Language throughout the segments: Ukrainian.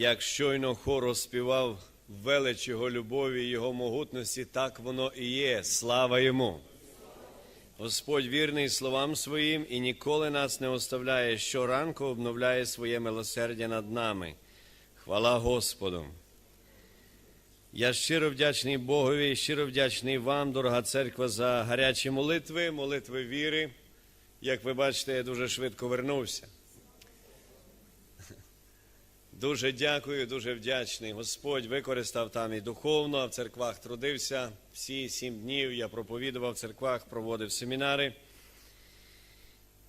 Як щойно хор оспівав велич Його любові, Його могутності, так воно і є. Слава йому. Господь вірний словам своїм і ніколи нас не оставляє, щоранку обновляє своє милосердя над нами. Хвала Господу. Я щиро вдячний Богові, щиро вдячний вам, дорога церква, за гарячі молитви, молитви віри. Як ви бачите, я дуже швидко вернувся. Дуже дякую, дуже вдячний. Господь використав там і духовно, а в церквах трудився. Всі сім днів я проповідував в церквах, проводив семінари.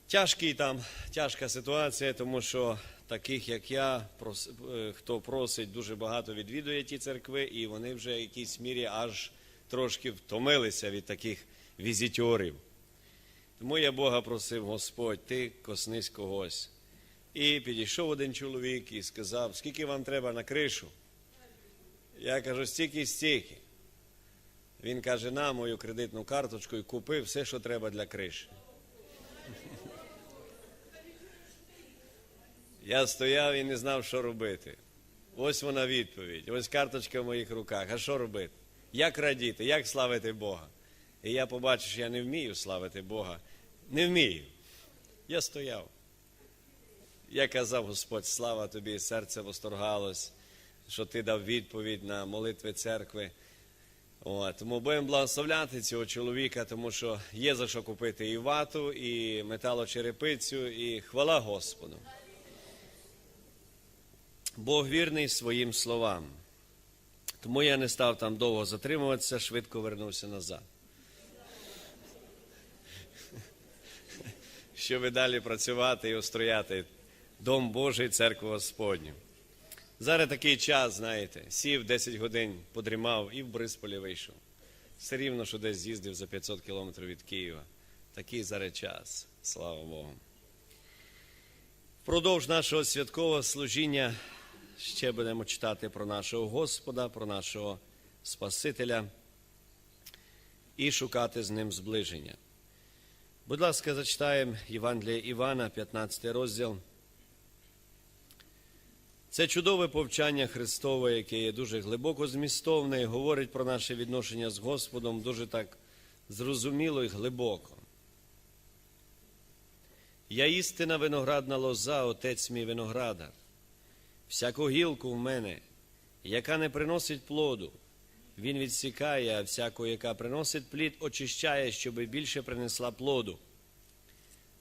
Тяжкий там, тяжка ситуація, тому що таких, як я, е, хто просить, дуже багато відвідує ті церкви, і вони вже в якійсь мірі аж трошки втомилися від таких візитьорів. Тому я Бога просив, Господь, ти коснись когось. І підійшов один чоловік і сказав, скільки вам треба на кришу? Я кажу, стільки, стільки. Він каже, на мою кредитну карточку і купив все, що треба для криші. Я стояв і не знав, що робити. Ось вона відповідь. Ось карточка в моїх руках. А що робити? Як радіти, як славити Бога? І я побачив, що я не вмію славити Бога. Не вмію. Я стояв. Я казав, Господь, слава тобі, серце восторгалось, що ти дав відповідь на молитви церкви. От, тому будемо благословляти цього чоловіка, тому що є за що купити і вату, і металочерепицю, і хвала Господу. Бог вірний своїм словам. Тому я не став там довго затримуватися, швидко вернувся назад. Щоб далі працювати і устрояти Дом Божий, церкву Господню. Зараз такий час, знаєте, сів 10 годин, подрімав і в Брисполі вийшов. Все рівно, що десь з'їздив за 500 кілометрів від Києва. Такий зараз час, слава Богу. Впродовж нашого святкового служіння ще будемо читати про нашого Господа, про нашого Спасителя і шукати з ним зближення. Будь ласка, зачитаємо Євангеліє Івана, 15 розділ. Це чудове повчання Христове, яке є дуже глибоко змістовне і говорить про наше відношення з Господом дуже так зрозуміло і глибоко. Я істина виноградна лоза, отець мій виноградар. Всяку гілку в мене, яка не приносить плоду, він відсікає, а всяку, яка приносить плід, очищає, щоб більше принесла плоду.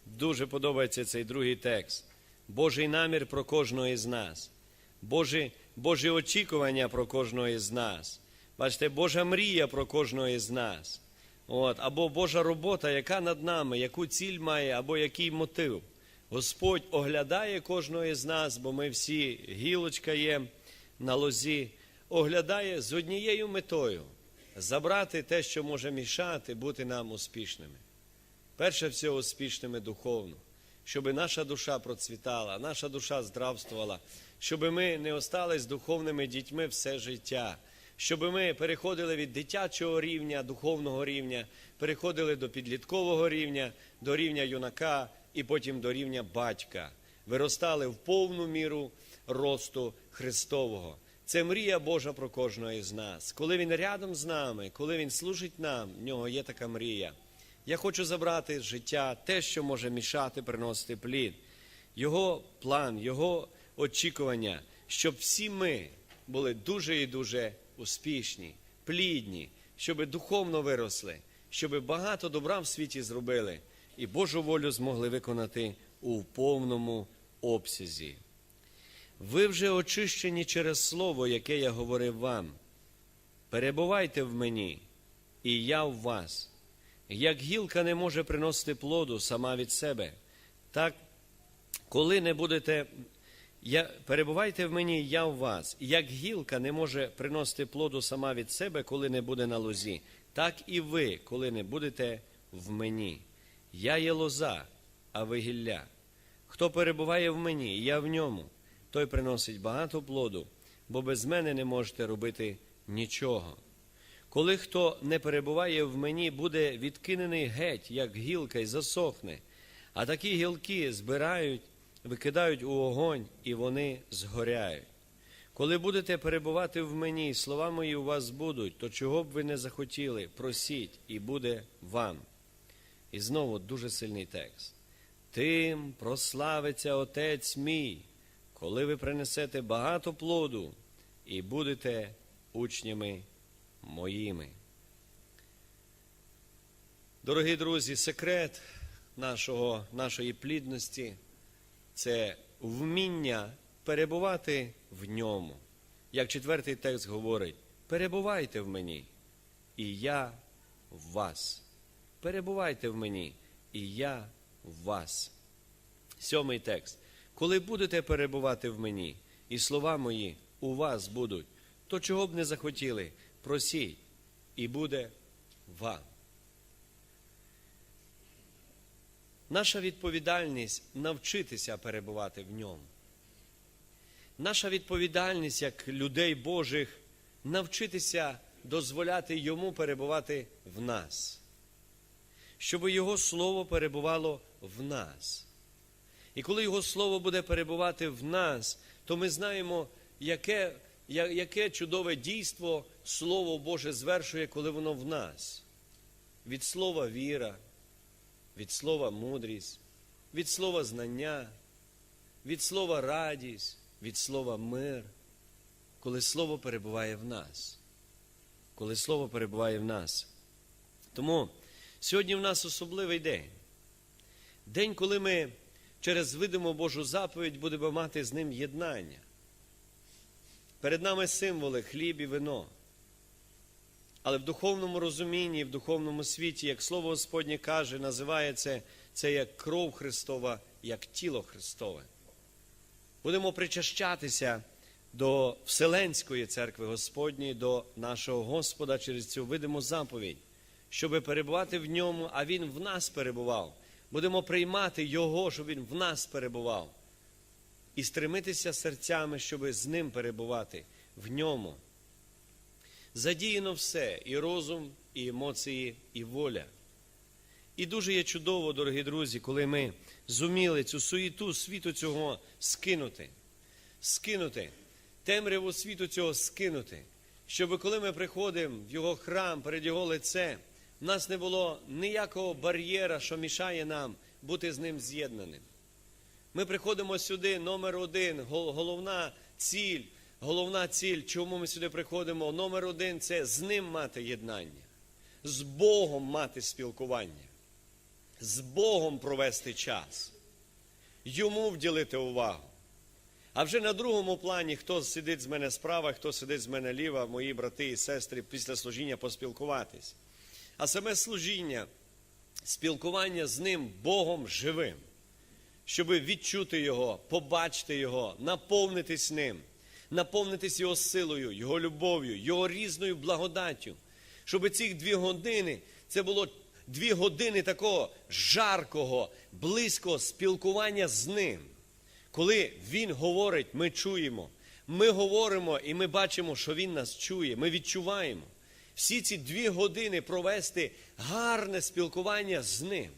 Дуже подобається цей другий текст. Божий намір про кожного із нас, Божі, Божі очікування про кожного із нас. Бачите, Божа мрія про кожного із нас. От, або Божа робота, яка над нами, яку ціль має, або який мотив. Господь оглядає кожного із нас, бо ми всі гілочка є на лозі, оглядає з однією метою забрати те, що може мішати, бути нам успішними. Перше всього успішними духовно, щоб наша душа процвітала, наша душа здравствувала, щоб ми не остались духовними дітьми все життя, щоб ми переходили від дитячого рівня, духовного рівня, переходили до підліткового рівня, до рівня юнака і потім до рівня батька, виростали в повну міру росту Христового. Це мрія Божа про кожного із нас. Коли він рядом з нами, коли він служить нам, в нього є така мрія. Я хочу забрати з життя те, що може мішати приносити плід. Його план, його очікування, щоб всі ми були дуже і дуже успішні, плідні, щоб духовно виросли, щоб багато добра в світі зробили і Божу волю змогли виконати у повному обсязі. Ви вже очищені через слово, яке я говорив вам. Перебувайте в мені, і я в вас. Як гілка не може приносити плоду сама від себе, так коли не будете, я, перебувайте в мені, я в вас. Як гілка не може приносити плоду сама від себе, коли не буде на лозі, так і ви, коли не будете в мені. Я є лоза, а ви гілля. Хто перебуває в мені, я в ньому, той приносить багато плоду, бо без мене не можете робити нічого. Коли хто не перебуває в мені, буде відкинений геть, як гілка, й засохне, а такі гілки збирають, викидають у огонь, і вони згоряють. Коли будете перебувати в мені, слова мої у вас будуть, то чого б ви не захотіли, просіть, і буде вам. І знову дуже сильний текст. Тим прославиться Отець мій, коли ви принесете багато плоду і будете учнями моїми. Дорогі друзі, секрет нашого, нашої плідності це вміння перебувати в ньому. Як четвертий текст говорить, перебувайте в мені, і я в вас. Перебувайте в мені, і я в вас. Сьомий текст. Коли будете перебувати в мені, і слова мої у вас будуть, то чого б не захотіли, просіть, і буде вам. Наша відповідальність навчитися перебувати в ньому. Наша відповідальність як людей Божих навчитися дозволяти йому перебувати в нас, щоб Його Слово перебувало в нас. І коли Його Слово буде перебувати в нас, то ми знаємо, яке, яке чудове дійство Слово Боже звершує, коли воно в нас. Від слова віра, від слова мудрість, від слова знання, від слова радість, від слова мир, коли Слово перебуває в нас. Коли Слово перебуває в нас. Тому сьогодні в нас особливий день. День, коли ми через видиму Божу заповідь будемо мати з ним єднання. Перед нами символи хліб і вино. Але в духовному розумінні, в духовному світі, як слово Господнє каже, називає це, це як кров Христова, як тіло Христове. Будемо причащатися до Вселенської церкви Господньої, до нашого Господа через цю видиму заповідь, щоб перебувати в ньому, а Він в нас перебував. Будемо приймати Його, щоб Він в нас перебував. І стремитися серцями, щоб з ним перебувати в ньому. Задіяно все і розум, і емоції, і воля. І дуже є чудово, дорогі друзі, коли ми зуміли цю суєту світу цього скинути, скинути, темряву світу цього скинути, щоб коли ми приходимо в його храм перед його лице, в нас не було ніякого бар'єра, що мішає нам бути з ним з'єднаним. Ми приходимо сюди, номер один, головна ціль, головна ціль, чому ми сюди приходимо, номер один це з ним мати єднання, з Богом мати спілкування, з Богом провести час, йому вділити увагу. А вже на другому плані, хто сидить з мене справа, хто сидить з мене ліва, мої брати і сестри, після служіння поспілкуватись. А саме служіння, спілкування з ним Богом живим щоб відчути Його, побачити Його, наповнитись ним, наповнитись Його силою, Його любов'ю, Його різною благодаттю. Щоб ці дві години, це було дві години такого жаркого, близького спілкування з ним. Коли Він говорить, ми чуємо. Ми говоримо і ми бачимо, що Він нас чує, ми відчуваємо. Всі ці дві години провести гарне спілкування з ним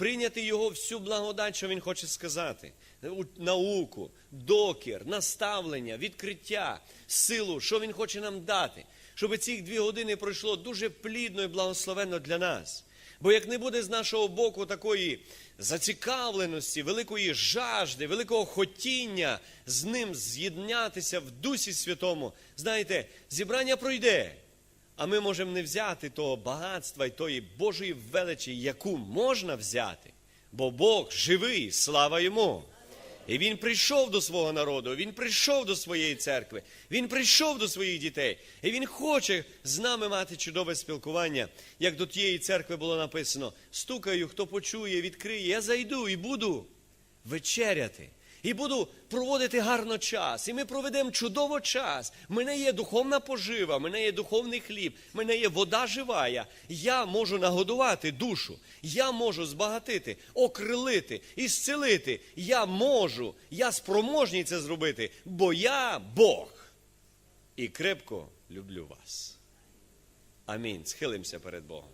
прийняти його всю благодать, що він хоче сказати, науку, докір, наставлення, відкриття, силу, що він хоче нам дати, щоб ці дві години пройшло дуже плідно і благословенно для нас. Бо як не буде з нашого боку такої зацікавленості, великої жажди, великого хотіння з ним з'єднатися в Дусі Святому, знаєте, зібрання пройде. А ми можемо не взяти того багатства і тої Божої величі, яку можна взяти, бо Бог живий, слава йому. І він прийшов до свого народу, він прийшов до своєї церкви, він прийшов до своїх дітей, і він хоче з нами мати чудове спілкування, як до тієї церкви було написано: стукаю, хто почує, відкриє, я зайду і буду вечеряти. І буду проводити гарно час. І ми проведемо чудово час. В Мене є духовна пожива, в мене є духовний хліб, в мене є вода живая. Я можу нагодувати душу, я можу збагатити, окрилити, ісцелити. Я можу, я спроможний це зробити, бо я Бог. І крепко люблю вас. Амінь. Схилимося перед Богом.